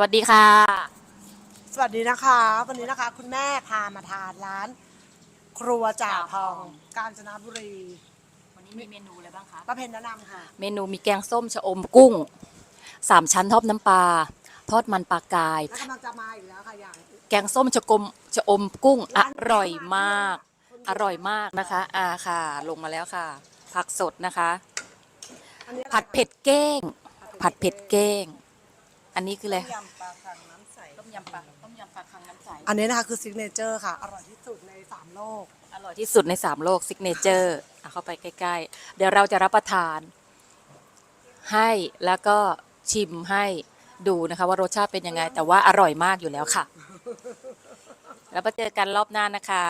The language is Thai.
วัสดีค่ะ สวัสดีนะคะ วันนี้นะคะ คุณแม่พามาทานร้าน ครัวจ่าพอง กาญจนบุรีวันนี้มีเมนูอะไรบ้างคะป้าเพนแนะนำค่ะ เมนูมีแกงส้มชะอมกุ้งสามชั้นทอดน้ำปลาทอดมันปลากาย แล้วกำลังจะมาอีกแล้วค่ะอย่างแกงส้มชะกมชะอมกุ้งอร่อยมาก อร่อยมากนะคะอ่าค่ะ ลงมาแล้วค่ะ ผักสดนะคะ อันนี้อะไรผัดเผ็ดเก้ง ผัดเผ็ดเก้ง อันนี้คืออะไรยำปลาคังน้ำใส ต้มยำปลาต้มยำปลาคังน้ำใส อันนี้นะคะคือซิกเนเจอร์ค่ะ อร่อยที่สุดในสามโลก อร่อยที่สุดในสามโลกซิกเนเจอร์เอาเข้าไปใกล้ ๆ เดี๋ยวเราจะรับประทาน ให้แล้วก็ชิมให้ดูนะคะ ว่ารสชาติเป็นยังไง แต่ว่าอร่อยมากอยู่แล้วค่ะ แล้วมาเจอกันรอบหน้านะคะ